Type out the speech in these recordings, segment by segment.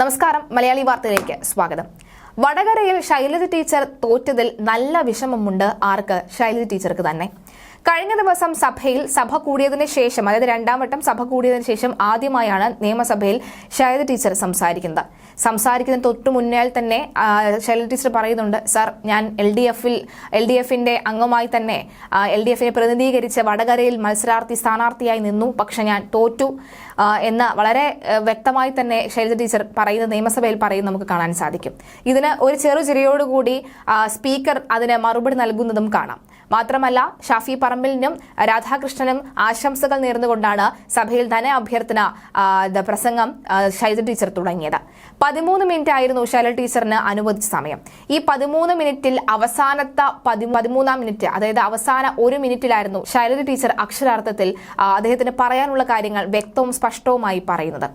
നമസ്കാരം മലയാളി വാർത്തയിലേക്ക് സ്വാഗതം. വടകരയിൽ ശൈലജ ടീച്ചർ തോറ്റതിൽ നല്ല വിഷമമുണ്ട് ആർക്ക്? ശൈലജ ടീച്ചർക്ക് തന്നെ. കഴിഞ്ഞ ദിവസം സഭയിൽ സഭ കൂടിയതിന് ശേഷം അതായത് രണ്ടാം വട്ടം സഭ കൂടിയതിന് ശേഷം ആദ്യമായാണ് നിയമസഭയിൽ ശൈലജ ടീച്ചർ സംസാരിക്കുന്നത്. സംസാരിക്കുന്ന തൊട്ടു മുന്നേൽ തന്നെ ശൈലജ ടീച്ചർ പറയുന്നുണ്ട് സർ ഞാൻ എൽ ഡി എഫിൽ എൽ ഡി എഫിന്റെ അംഗമായി തന്നെ എൽ ഡി എഫിനെ പ്രതിനിധീകരിച്ച് വടകരയിൽ മത്സരാർത്ഥി സ്ഥാനാർത്ഥിയായി നിന്നു. പക്ഷെ ഞാൻ തോറ്റു എന്ന് വളരെ വ്യക്തമായി തന്നെ ശൈലജ ടീച്ചർ പറയുന്ന നിയമസഭയിൽ പറയുന്നത് നമുക്ക് കാണാൻ സാധിക്കും. ഇതിന് ഒരു ചെറു ചിരിയോടുകൂടി സ്പീക്കർ അതിന് മറുപടി നൽകുന്നതും കാണാം. മാത്രമല്ല ഷാഫി പറമ്പിലിനും രാധാകൃഷ്ണനും ആശംസകൾ നേർന്നുകൊണ്ടാണ് സഭയിൽ ധന അഭ്യർത്ഥന പ്രസംഗം ശൈല ടീച്ചർ തുടങ്ങിയത്. പതിമൂന്ന് മിനിറ്റ് ആയിരുന്നു ശൈലജ ടീച്ചറിന് അനുവദിച്ച സമയം. ഈ പതിമൂന്ന് മിനിറ്റിൽ അവസാനത്തെ പതി- പതിമൂന്നാം മിനിറ്റ് അതായത് അവസാന ഒരു മിനിറ്റിലായിരുന്നു ശൈലജ ടീച്ചർ അക്ഷരാർത്ഥത്തിൽ അദ്ദേഹത്തിന് പറയാനുള്ള കാര്യങ്ങൾ വ്യക്തവും സ്പഷ്ടവുമായി പറയുന്നത്.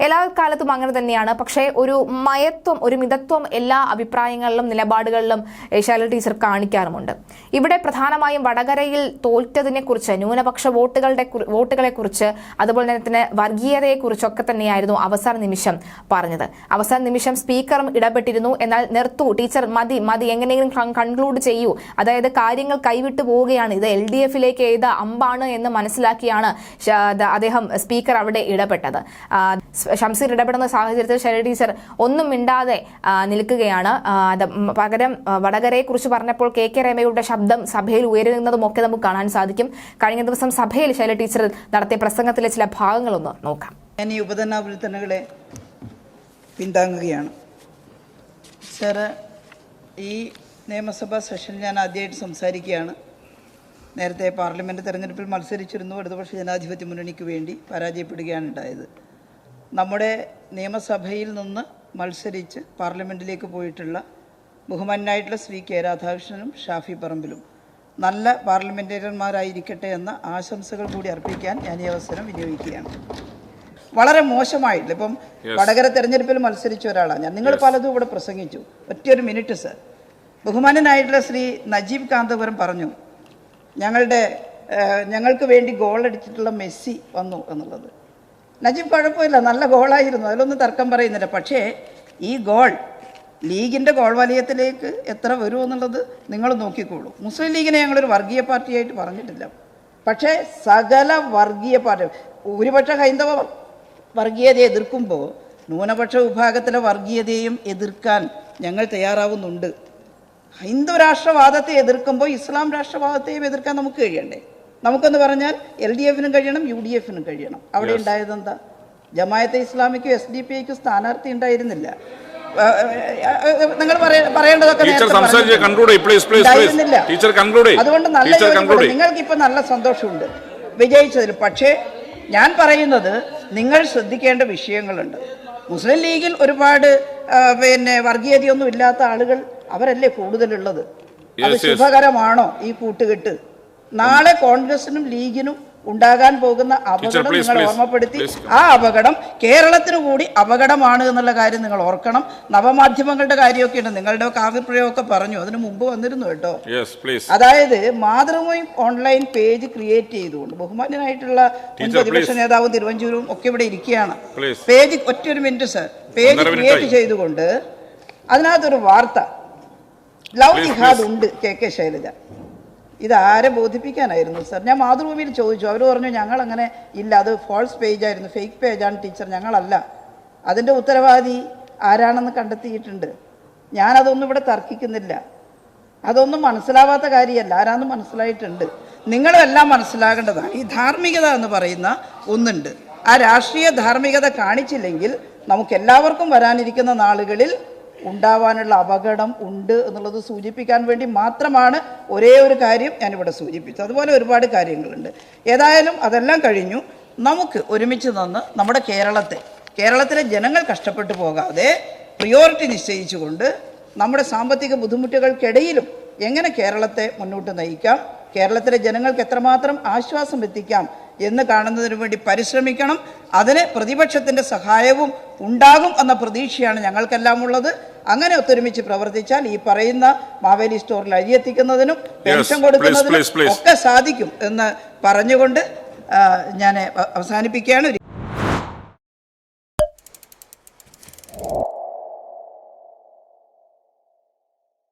എല്ലാ കാലത്തും അങ്ങനെ തന്നെയാണ്. പക്ഷേ ഒരു മയത്വം ഒരു മിതത്വം എല്ലാ അഭിപ്രായങ്ങളിലും നിലപാടുകളിലും ഏ, ടീച്ചർ കാണിക്കാറുമുണ്ട്. ഇവിടെ പ്രധാനമായും വടകരയിൽ തോറ്റതിനെ കുറിച്ച് ന്യൂനപക്ഷ വോട്ടുകളുടെ വോട്ടുകളെ കുറിച്ച് അതുപോലെ തന്നെ വർഗീയതയെ കുറിച്ചൊക്കെ തന്നെയായിരുന്നു അവസാന നിമിഷം പറഞ്ഞത്. അവസാന നിമിഷം സ്പീക്കറും ഇടപെട്ടിരുന്നു. എന്നാൽ നിർത്തു ടീച്ചർ മതി മതി എങ്ങനെയെങ്കിലും കൺക്ലൂഡ് ചെയ്യൂ. അതായത് കാര്യങ്ങൾ കൈവിട്ടു പോവുകയാണ്. ഇത് എൽ ഡി എഫിലേക്ക് എഴുത അമ്പാണ് എന്ന് മനസ്സിലാക്കിയാണ് അദ്ദേഹം സ്പീക്കർ അവിടെ ഇടപെട്ടത്. ഷംസീർ ഇടപെടുന്ന സാഹചര്യത്തിൽ ശൈല ടീച്ചർ. ഒന്നും മിണ്ടാതെ നിൽക്കുകയാണ്. പകരം വടകരയെ കുറിച്ച് പറഞ്ഞപ്പോൾ കെ കെ രമയുടെ ശബ്ദം സഭയിൽ ഉയരുന്നതുമൊക്കെ നമുക്ക് കാണാൻ സാധിക്കും. കഴിഞ്ഞ ദിവസം സഭയിൽ ശൈല ടീച്ചർ നടത്തിയ പ്രസംഗത്തിലെ ചില ഭാഗങ്ങളൊന്ന് നോക്കാം. ഞാൻ ഈ ഉപധനാഭ്യർത്ഥനകളെ പിന്താങ്ങുകയാണ്. സാറ് ഈ നിയമസഭാ സെഷനിൽ ഞാൻ ആദ്യമായിട്ട് സംസാരിക്കുകയാണ്. നേരത്തെ പാർലമെന്റ് തെരഞ്ഞെടുപ്പിൽ മത്സരിച്ചിരുന്നു. ഇടതുപക്ഷ ജനാധിപത്യ മുന്നണിക്ക് വേണ്ടി പരാജയപ്പെടുകയാണ് ഉണ്ടായത്. നമ്മുടെ നിയമസഭയിൽ നിന്ന് മത്സരിച്ച് പാർലമെന്റിലേക്ക് പോയിട്ടുള്ള ബഹുമാനായിട്ടുള്ള ശ്രീ കെ രാധാകൃഷ്ണനും ഷാഫി പറമ്പിലും. നല്ല പാർലമെന്റേറിയന്മാരായിരിക്കട്ടെ എന്ന ആശംസകൾ കൂടി അർപ്പിക്കാൻ ഞാൻ ഈ അവസരം വിനിയോഗിക്കുകയാണ്. വളരെ മോശമായിട്ടില്ല. ഇപ്പം വടകര തെരഞ്ഞെടുപ്പിൽ മത്സരിച്ച ഒരാളാണ് ഞാൻ. നിങ്ങൾ പലതും ഇവിടെ പ്രസംഗിച്ചു. ഒറ്റയൊരു മിനിറ്റ് സർ. ബഹുമാനനായിട്ടുള്ള ശ്രീ നജീബ് കാന്തപുരം പറഞ്ഞു ഞങ്ങളുടെ ഞങ്ങൾക്ക് വേണ്ടി ഗോൾ അടിച്ചിട്ടുള്ള മെസ്സി വന്നു എന്നുള്ളത്. നജീബ് കുഴപ്പമില്ല നല്ല ഗോളായിരുന്നു അതിലൊന്നും തർക്കം പറയുന്നില്ല. പക്ഷേ ഈ ഗോൾ ലീഗിന്റെ ഗോൾ വലയത്തിലേക്ക് എത്ര വരും എന്നുള്ളത് നിങ്ങൾ നോക്കിക്കോളൂ. മുസ്ലിം ലീഗിനെ ഞങ്ങളൊരു വർഗീയ പാർട്ടിയായിട്ട് പറഞ്ഞിട്ടില്ല. പക്ഷേ സകല വർഗീയ പാർട്ടി ഭൂരിപക്ഷ ഹൈന്ദവ വർഗീയതയെ എതിർക്കുമ്പോൾ ന്യൂനപക്ഷ വിഭാഗത്തിലെ വർഗീയതയും എതിർക്കാൻ ഞങ്ങൾ തയ്യാറാവുന്നുണ്ട്. ഹൈന്ദവ രാഷ്ട്രവാദത്തെ എതിർക്കുമ്പോൾ ഇസ്ലാം രാഷ്ട്രവാദത്തെയും എതിർക്കാൻ നമുക്ക് കഴിയണ്ടേ? നമുക്കെന്ന് പറഞ്ഞാൽ എൽ ഡി എഫിനും കഴിയണം യു ഡി എഫിനും കഴിയണം. അവിടെ ഉണ്ടായത് എന്താ ജമായത്തെ ഇസ്ലാമിക്കും എസ് ഡി പി ഐക്കും സ്ഥാനാർത്ഥി ഉണ്ടായിരുന്നില്ല. നിങ്ങൾ പറയേണ്ടതൊക്കെ. അതുകൊണ്ട് നല്ല. നിങ്ങൾക്ക് ഇപ്പൊ നല്ല സന്തോഷമുണ്ട് വിജയിച്ചതിൽ. പക്ഷേ ഞാൻ പറയുന്നത് നിങ്ങൾ ശ്രദ്ധിക്കേണ്ട വിഷയങ്ങളുണ്ട്. മുസ്ലിം ലീഗിൽ ഒരുപാട് പിന്നെ വർഗീയതയൊന്നും ഇല്ലാത്ത ആളുകൾ അവരല്ലേ കൂടുതലുള്ളത്? അത്. ശുഭകരമാണോ ഈ കൂട്ടുകെട്ട്? നാളെ കോൺഗ്രസിനും ലീഗിനും ഉണ്ടാകാൻ പോകുന്ന അപകടം നിങ്ങൾ ഓർമ്മപ്പെടുത്തി. ആ അപകടം കേരളത്തിന് കൂടി അപകടമാണ് എന്നുള്ള കാര്യം നിങ്ങൾ ഓർക്കണം. നവമാധ്യമങ്ങളുടെ കാര്യമൊക്കെ ഉണ്ട്. നിങ്ങളുടെ കാവ്യപ്രയോഗമൊക്കെ പറഞ്ഞു. അതിന് മുമ്പ് വന്നിരുന്നു കേട്ടോ. അതായത് മാതൃഭൂമി ഓൺലൈൻ പേജ് ക്രിയേറ്റ് ചെയ്തുകൊണ്ട് ബഹുമാന്യനായിട്ടുള്ള മുൻ പ്രതിപക്ഷ. നേതാവും തിരുവഞ്ചൂരും ഒക്കെ ഇവിടെ ഇരിക്കുകയാണ്. പേജ് ഒറ്റൊരു മിനിറ്റ് സർ പേജ് ക്രിയേറ്റ് ചെയ്തുകൊണ്ട് അതിനകത്തൊരു വാർത്ത. ലവ് Please, ജിഹാദ് ഉണ്ട് കെ കെ ശൈലജ. ഇത് ആരെ ബോധിപ്പിക്കാനായിരുന്നു? സർ ഞാൻ മാതൃഭൂമിയിൽ ചോദിച്ചു. അവർ പറഞ്ഞു ഞങ്ങൾ അങ്ങനെ ഇല്ല. അത് ഫോൾസ് പേജായിരുന്നു ഫേക്ക് പേജാണ് ടീച്ചർ. ഞങ്ങളല്ല. അതിന്റെ ഉത്തരവാദി ആരാണെന്ന് കണ്ടെത്തിയിട്ടുണ്ട്. ഞാനതൊന്നും ഇവിടെ തർക്കിക്കുന്നില്ല. അതൊന്നും മനസ്സിലാവാത്ത കാര്യമല്ല. ആരാന്ന് മനസ്സിലായിട്ടുണ്ട്. നിങ്ങളെല്ലാം മനസ്സിലാകേണ്ടതാണ്. ഈ ധാർമ്മികത എന്ന് പറയുന്ന ഒന്നുണ്ട്. ആ രാഷ്ട്രീയ ധാർമ്മികത കാണിച്ചില്ലെങ്കിൽ നമുക്ക് എല്ലാവർക്കും വരാനിരിക്കുന്ന നാളുകളിൽ ഉണ്ടാവാനുള്ള അപകടം ഉണ്ട് എന്നുള്ളത് സൂചിപ്പിക്കാൻ വേണ്ടി മാത്രമാണ് ഒരേ ഒരു കാര്യം ഞാനിവിടെ സൂചിപ്പിച്ചത്. അതുപോലെ ഒരുപാട് കാര്യങ്ങളുണ്ട്. ഏതായാലും അതെല്ലാം കഴിഞ്ഞു. നമുക്ക് ഒരുമിച്ച് നിന്ന് നമ്മുടെ കേരളത്തെ കേരളത്തിലെ ജനങ്ങൾ കഷ്ടപ്പെട്ടു പോകാതെ പ്രിയോറിറ്റി നിശ്ചയിച്ചുകൊണ്ട് നമ്മുടെ സാമ്പത്തിക ബുദ്ധിമുട്ടുകൾക്കിടയിലും എങ്ങനെ കേരളത്തെ മുന്നോട്ട് നയിക്കാം? കേരളത്തിലെ ജനങ്ങൾക്ക് എത്രമാത്രം ആശ്വാസം എത്തിക്കാം? എന്ന് കാണുന്നതിന് വേണ്ടി പരിശ്രമിക്കണം. അതിന് പ്രതിപക്ഷത്തിന്റെ സഹായവും ഉണ്ടാകും എന്ന പ്രതീക്ഷയാണ് ഞങ്ങൾക്കെല്ലാം ഉള്ളത്. അങ്ങനെ ഒത്തൊരുമിച്ച് പ്രവർത്തിച്ചാൽ ഈ പറയുന്ന മാവേലി സ്റ്റോറിൽ അരിയെത്തിക്കുന്നതിനും പെൻഷൻ കൊടുക്കുന്നതിനും. ഒക്കെ സാധിക്കും എന്ന് പറഞ്ഞുകൊണ്ട് ഞാൻ അവസാനിപ്പിക്കുകയാണ്.